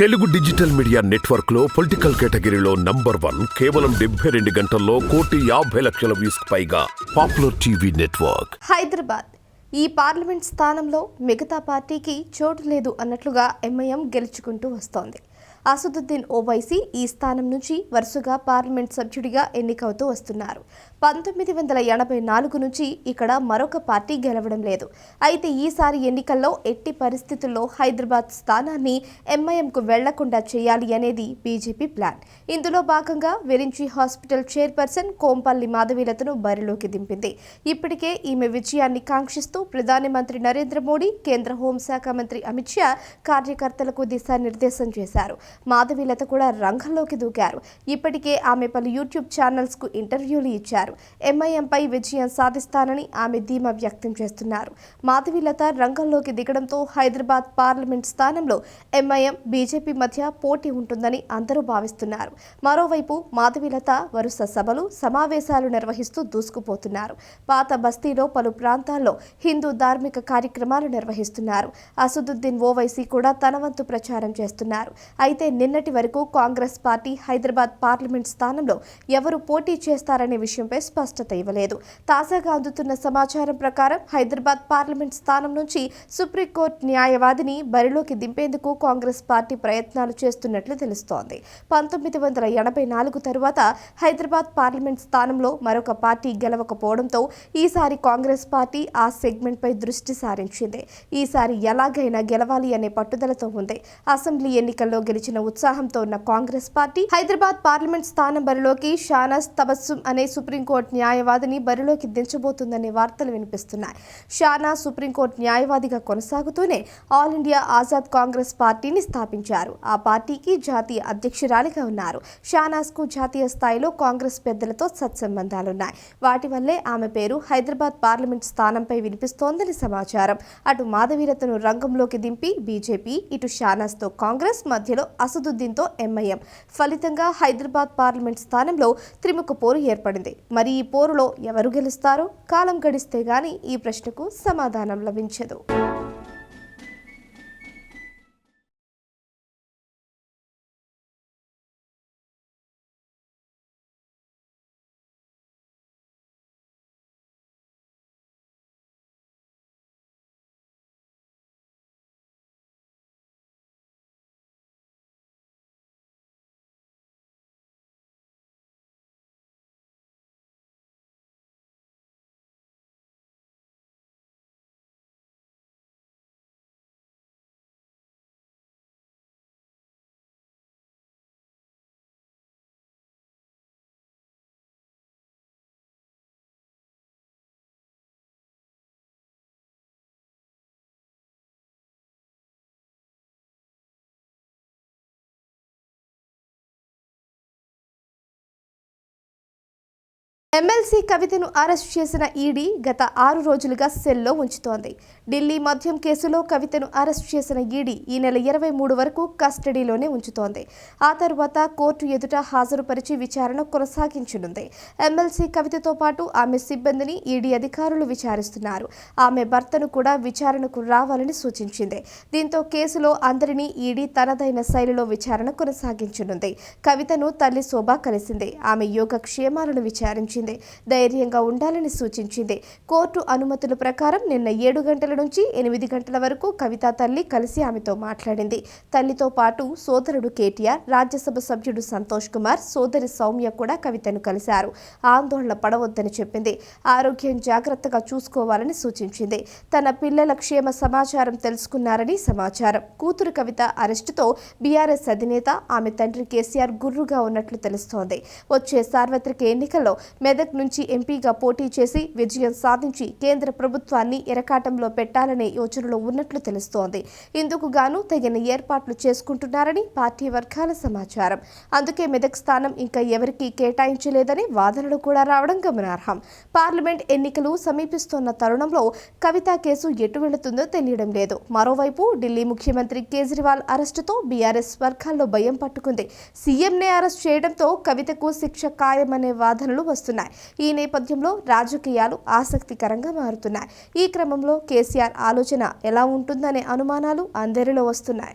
Telugu digital media నెట్వర్క్లో political కేటగిరీలో number one కేవలం డెబ్బై రెండు గంటల్లో కోటి యాభై లక్షల వ్యూస్ పైగా పాపులర్ టీవీ నెట్వర్క్. హైదరాబాద్. ఈ పార్లమెంట్ స్థానంలో మిగతా పార్టీకి చోటు లేదు అన్నట్లుగా ఎంఐఎం గెలుచుకుంటూ వస్తోంది. అసదుద్దీన్ ఓవైసీ ఈ స్థానం నుంచి వరుసగా పార్లమెంట్ సభ్యుడిగా ఎన్నికవుతూ వస్తున్నారు. పంతొమ్మిది వందల ఎనభై నాలుగు నుంచి ఇక్కడ మరొక పార్టీ గెలవడం లేదు. అయితే ఈసారి ఎన్నికల్లో ఎట్టి పరిస్థితుల్లో హైదరాబాద్ స్థానాన్ని ఎంఐఎంకు వెళ్ళకుండా చేయాలి అనేది బీజేపీ ప్లాన్. ఇందులో భాగంగా వెరించి హాస్పిటల్ చైర్పర్సన్ కోంపల్లి మాధవీలతను బరిలోకి దింపింది. ఇప్పటికే ఈమె విజయాన్ని కాంక్షిస్తూ ప్రధాని మంత్రి నరేంద్ర మోడీ కేంద్ర హోంశాఖ మంత్రి అమిత్ షా కార్యకర్తలకు దిశానిర్దేశం చేశారు. మాధవీలత కూడా రంగంలోకి దూకారు. ఇప్పటికే ఆమె పలు యూట్యూబ్ ఛానల్స్కు ఇంటర్వ్యూలు ఇచ్చారు. ఎంఐఎంపై విజయం సాధిస్తానని ఆమె ధీమా వ్యక్తం చేస్తున్నారు. మాధవీలత రంగంలోకి దిగడంతో హైదరాబాద్ పార్లమెంట్ స్థానంలో ఎంఐఎం బీజేపీ మధ్య పోటీ ఉంటుందని అందరూ భావిస్తున్నారు. మరోవైపు మాధవీలత వరుస సభలు సమావేశాలు నిర్వహిస్తూ దూసుకుపోతున్నారు. పాత బస్తీలో పలు ప్రాంతాల్లో హిందూ ధార్మిక కార్యక్రమాలు నిర్వహిస్తున్నారు. అసదుద్దీన్ ఓవైసీ కూడా తన వంతు ప్రచారం చేస్తున్నారు. అయితే నిన్నటి వరకు కాంగ్రెస్ పార్టీ హైదరాబాద్ పార్లమెంట్ స్థానంలో ఎవరు పోటీ చేస్తారనే విషయంపై స్పష్టత ఇవ్వలేదు. తాజాగా అందుతున్న సమాచారం ప్రకారం హైదరాబాద్ పార్లమెంట్ స్థానం నుంచి సుప్రీంకోర్టు న్యాయవాదిని బరిలోకి దింపేందుకు కాంగ్రెస్ పార్టీ ప్రయత్నాలు చేస్తున్నట్లు తెలుస్తోంది. పంతొమ్మిది వందల ఎనభై నాలుగు తరువాత హైదరాబాద్ పార్లమెంట్ స్థానంలో మరొక పార్టీ గెలవకపోవడంతో ఈసారి కాంగ్రెస్ పార్టీ ఆ సెగ్మెంట్పై దృష్టి సారించింది. ఈసారి ఎలాగైనా గెలవాలి అనే పట్టుదలతో ఉంది. అసెంబ్లీ ఎన్నికల్లో గెలిచిన ఉత్సాహంతో ఉన్న కాంగ్రెస్ పార్టీ హైదరాబాద్ పార్లమెంట్ స్థానం బరిలోకి షానాజ్ తబస్సుం అనే సుప్రీంకోర్టు న్యాయవాదిని బరిలోకి దించబోతుందనే వార్తలు వినిపిస్తున్నాయి. షానా సుప్రీంకోర్టు న్యాయవాదిగా కొనసాగుతూనే ఆల్ ఇండియా ఆజాద్ కాంగ్రెస్ పార్టీని స్థాపించారు. ఆ పార్టీకి జాతీయ అధ్యక్షురాలిగా ఉన్నారు. షానాజ్కు జాతీయ స్థాయిలో కాంగ్రెస్ పెద్దలతో సత్సంబంధాలున్నాయి. వాటి వల్లే ఆమె పేరు హైదరాబాద్ పార్లమెంట్ స్థానంపై వినిపిస్తోందని సమాచారం. అటు మాధవీరతను రంగంలోకి దింపి బీజేపీ ఇటు షానాజ్తో కాంగ్రెస్ మధ్యలో అసదుద్దీన్తో ఎంఐఎం. ఫలితంగా హైదరాబాద్ పార్లమెంట్ స్థానంలో త్రిముఖ పోరు ఏర్పడింది. మరి ఈ పోరులో ఎవరు గెలుస్తారో కాలం గడిస్తే గాని ఈ ప్రశ్నకు సమాధానం లభించదు. ఎమ్మెల్సీ కవితను అరెస్ట్ చేసిన ఈడీ గత ఆరు రోజులుగా సెల్లో ఉంచుతోంది. ఢిల్లీ మద్యం కేసులో కవితను అరెస్ట్ చేసిన ఈడీ ఈ నెల ఇరవై మూడు వరకు కస్టడీలోనే ఉంచుతోంది. ఆ తర్వాత కోర్టు ఎదుట హాజరుపరిచి విచారణ కొనసాగించనుంది. ఎమ్మెల్సీ కవితతో పాటు ఆమె సిబ్బందిని ఈడీ అధికారులు విచారిస్తున్నారు. ఆమె భర్తను కూడా విచారణకు రావాలని సూచించింది. దీంతో కేసులో అందరినీ ఈడీ తనదైన శైలిలో విచారణ కొనసాగించనుంది. కవితను తల్లి శోభ కలిసింది. ఆమె యోగక్షేమాలను విచారించింది. ధైర్యంగా ఉండాలని సూచించింది. కోర్టు అనుమతుల ప్రకారం నిన్న ఏడు గంటల నుంచి ఎనిమిది గంటల వరకు కవిత తల్లి కలిసి ఆమెతో మాట్లాడింది. తల్లితో పాటు సోదరుడు కేటీఆర్ రాజ్యసభ సభ్యుడు సంతోష్ కుమార్ సోదరి సౌమ్య కూడా కవితను కలిశారు. ఆందోళన పడవద్దని చెప్పింది. ఆరోగ్యం జాగ్రత్తగా చూసుకోవాలని సూచించింది. తన పిల్లల క్షేమ సమాచారం తెలుసుకున్నారని సమాచారం. కూతురు కవిత అరెస్టుతో బీఆర్ఎస్ అధినేత ఆమె తండ్రి కేసీఆర్ గుర్రుగా ఉన్నట్లు తెలుస్తోంది. వచ్చే సార్వత్రిక ఎన్నికల్లో మెదక్ నుంచి ఎంపీగా పోటీ చేసి విజయం సాధించి కేంద్ర ప్రభుత్వాన్ని ఎరకాటంలో పెట్టాలనే యోచనలో ఉన్నట్లు తెలుస్తోంది. ఇందుకు గాను తగిన ఏర్పాట్లు చేసుకుంటున్నారని పార్టీ వర్గాల సమాచారం. అందుకే మెదక్ స్థానం ఇంకా ఎవరికీ కేటాయించలేదని వాదనలు కూడా రావడం గమనార్హం. పార్లమెంట్ ఎన్నికలు సమీపిస్తున్న తరుణంలో కవిత కేసు ఎటు వెళుతుందో తెలియడం లేదు. మరోవైపు ఢిల్లీ ముఖ్యమంత్రి కేజ్రీవాల్ అరెస్టుతో బీఆర్ఎస్ వర్గాల్లో భయం పట్టుకుంది. సీఎంనే అరెస్ట్ చేయడంతో కవితకు శిక్ష ఖాయమనే వాదనలు వస్తున్నాయి. ఈ నేపథ్యంలో రాజకీయాలు ఆసక్తికరంగా మారుతున్నాయి. ఈ క్రమంలో కేసీఆర్ ఆలోచన ఎలా ఉంటుందనే అనుమానాలు అందరిలో వస్తున్నాయి.